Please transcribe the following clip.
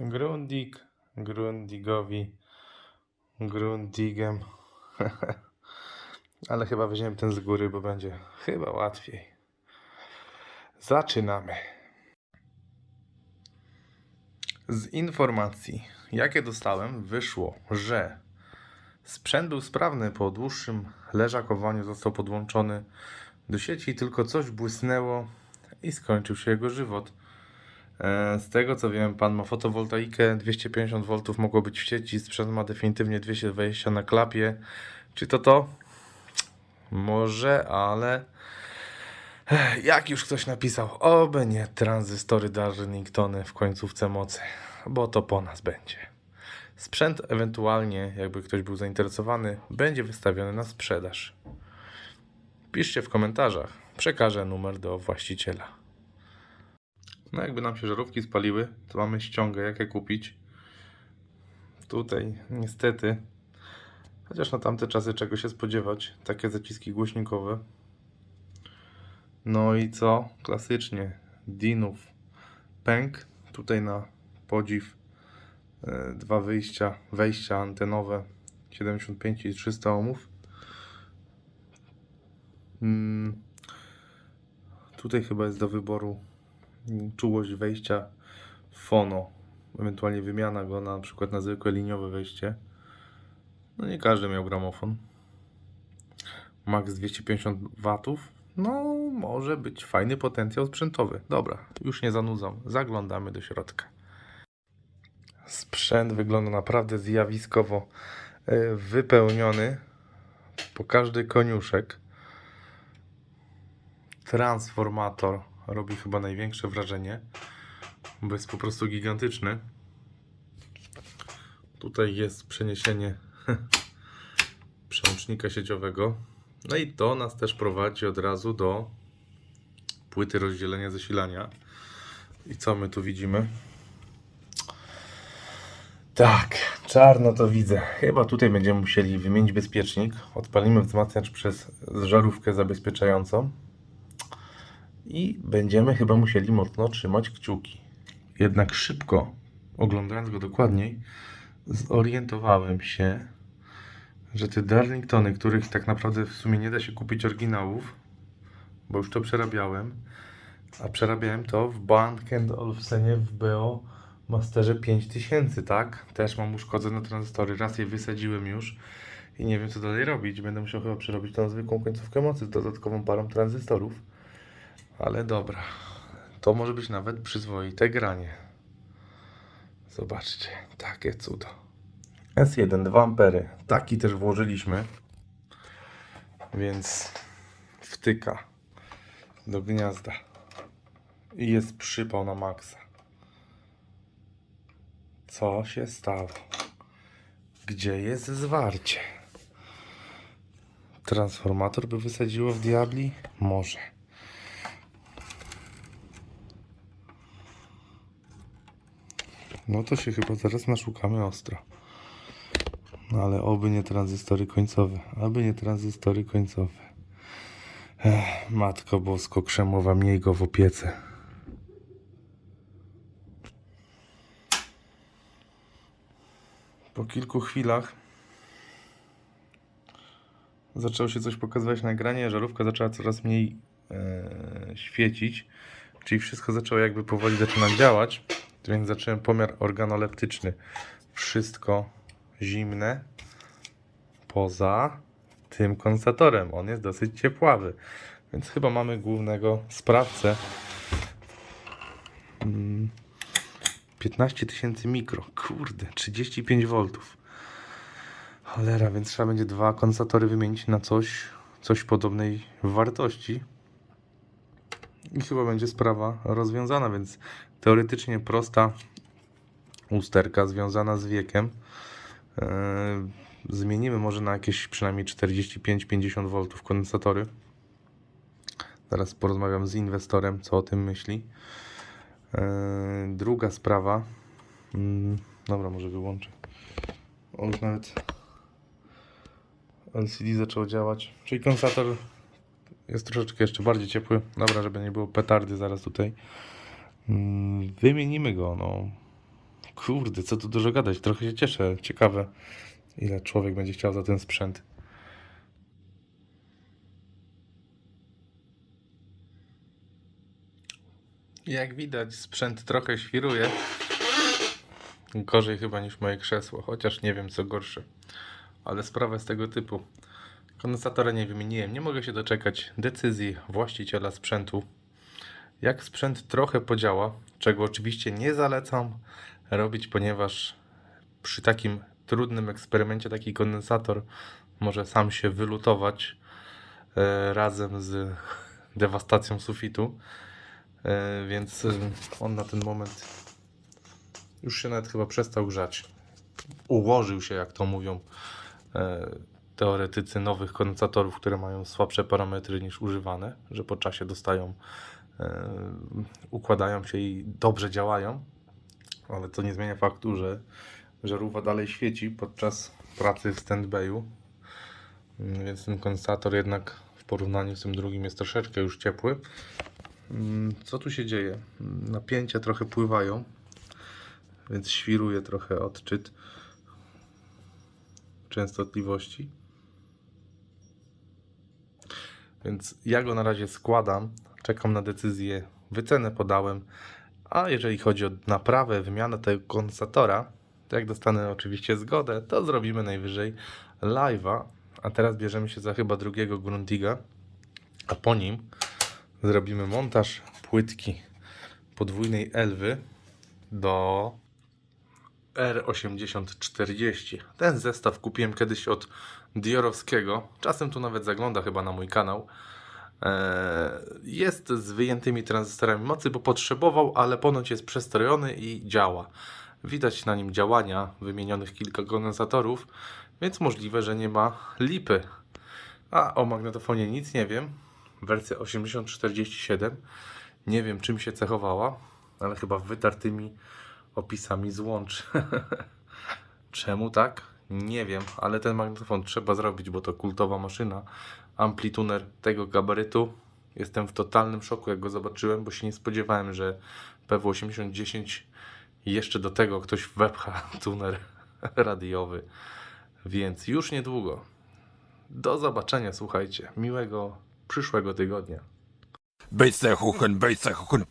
Grundig, Grundigowi, Grundigem. Ale chyba weźmiemy ten z góry, bo będzie chyba łatwiej. Zaczynamy. Z informacji, jakie dostałem, wyszło, że sprzęt był sprawny po dłuższym leżakowaniu, został podłączony do sieci, tylko coś błysnęło i skończył się jego żywot. E, Z tego co wiem, pan ma fotowoltaikę 250 V mogło być w sieci, sprzęt ma definitywnie 220 na klapie. Czy to to? Może, ale Ech, jak już ktoś napisał, oby nie tranzystory Darlingtony w końcówce mocy, bo to po nas będzie. Sprzęt ewentualnie, jakby ktoś był zainteresowany, będzie wystawiony na sprzedaż. Piszcie w komentarzach, przekażę numer do właściciela. No jakby nam się żarówki spaliły, to mamy ściągę, jakie kupić. Tutaj niestety, chociaż na tamte czasy czego się spodziewać, takie zaciski głośnikowe. No i co? Klasycznie Dinów pęk. Tutaj na podziw e, dwa wyjścia, wejścia antenowe 75 i 300 ohmów. Mm, tutaj chyba jest do wyboru czułość wejścia fono, ewentualnie wymiana go na, przykład na zwykłe liniowe wejście. No nie każdy miał gramofon. Max 250 watów. No, może być fajny potencjał sprzętowy. Dobra, już nie zanudzam. Zaglądamy do środka. Sprzęt wygląda naprawdę zjawiskowo e, wypełniony po każdy koniuszek. Transformator robi chyba największe wrażenie, bo jest po prostu gigantyczny. Tutaj jest przeniesienie przełącznika sieciowego. No i to nas też prowadzi od razu do płyty rozdzielenia zasilania. I co my tu widzimy? Tak, czarno to widzę. Chyba tutaj będziemy musieli wymienić bezpiecznik. Odpalimy wzmacniacz przez żarówkę zabezpieczającą. I będziemy chyba musieli mocno trzymać kciuki. Jednak szybko, oglądając go dokładniej, zorientowałem się, że te Darlingtony, których tak naprawdę w sumie nie da się kupić oryginałów, bo już to przerabiałem, a przerabiałem to w Bank Olufsenie w BO Masterze 5000, tak? Też mam uszkodzone tranzystory, raz je wysadziłem już i nie wiem co dalej robić. Będę musiał chyba przerobić tą zwykłą końcówkę mocy z dodatkową parą tranzystorów. Ale dobra, to może być nawet przyzwoite granie. Zobaczcie, takie cudo. S1, 2 ampery. Taki też włożyliśmy. Więc wtyka do gniazda. I jest przypał na maksa. Co się stało? Gdzie jest zwarcie? Transformator by wysadziło w diabli? Może. No to się chyba zaraz naszukamy ostro. No ale oby nie tranzystory końcowe. Aby nie tranzystory końcowe. Ech, Matko Bosko Krzemowa, miej go w opiece. Po kilku chwilach zaczęło się coś pokazywać na ekranie, żarówka zaczęła coraz mniej e, świecić, czyli wszystko zaczęło jakby powoli zaczynać działać, więc zacząłem pomiar organoleptyczny. Wszystko zimne poza tym kondensatorem. On jest dosyć ciepławy, więc chyba mamy głównego sprawcę. Mm, 15 tysięcy mikro, kurde, 35 V. Cholera, więc trzeba będzie dwa kondensatory wymienić na coś, coś podobnej wartości. I chyba będzie sprawa rozwiązana, więc teoretycznie prosta usterka związana z wiekiem. Eee, zmienimy może na jakieś przynajmniej 45-50 V kondensatory. Zaraz porozmawiam z inwestorem, co o tym myśli. Eee, druga sprawa. Mm, dobra, może wyłączę. O, już nawet LCD zaczęło działać. Czyli kondensator jest troszeczkę jeszcze bardziej ciepły. Dobra, żeby nie było petardy zaraz tutaj. Mm, Wymienimy go, no. Kurde, co tu dużo gadać. Trochę się cieszę. Ciekawe, ile człowiek będzie chciał za ten sprzęt. Jak widać, sprzęt trochę świruje. Gorzej chyba niż moje krzesło, chociaż nie wiem co gorsze. Ale sprawa jest tego typu. Kondensatora nie wymieniłem, nie mogę się doczekać decyzji właściciela sprzętu. Jak sprzęt trochę podziała, czego oczywiście nie zalecam robić, ponieważ przy takim trudnym eksperymencie taki kondensator może sam się wylutować e, razem z dewastacją sufitu. E, więc e, on na ten moment już się nawet chyba przestał grzać. Ułożył się, jak to mówią e, teoretycy nowych kondensatorów, które mają słabsze parametry niż używane, że po czasie dostają, e, układają się i dobrze działają. Ale to nie zmienia faktu, że żarówka dalej świeci podczas pracy w stand-by'u. Więc ten kondensator jednak w porównaniu z tym drugim jest troszeczkę już ciepły. Mm, Co tu się dzieje? Mm, Napięcia trochę pływają, więc świruje trochę odczyt częstotliwości. Więc ja go na razie składam, czekam na decyzję, wycenę podałem, a jeżeli chodzi o naprawę, wymianę tego kondensatora, to jak dostanę oczywiście zgodę, to zrobimy najwyżej live'a, a teraz bierzemy się za chyba drugiego Grundiga, a po nim zrobimy montaż płytki podwójnej Elwy do R8040. Ten zestaw kupiłem kiedyś od Diorowskiego. Czasem tu nawet zagląda chyba na mój kanał. Eee, Jest z wyjętymi tranzystorami mocy, bo potrzebował, ale ponoć jest przestrojony i działa. Widać na nim działania, wymienionych kilka kondensatorów, więc możliwe, że nie ma lipy. A o magnetofonie nic nie wiem. Wersja 8047. Nie wiem czym się cechowała, ale chyba wytartymi opisami złącz. Czemu tak? Nie wiem, ale ten magnetofon trzeba zrobić, bo to kultowa maszyna. Amplituner tego gabarytu. Jestem w totalnym szoku, jak go zobaczyłem, bo się nie spodziewałem, że PW8010 i jeszcze do tego ktoś wepcha tuner radiowy. Więc już niedługo. Do zobaczenia, słuchajcie. Miłego przyszłego tygodnia. Bejstechuchen, bejstechuchen.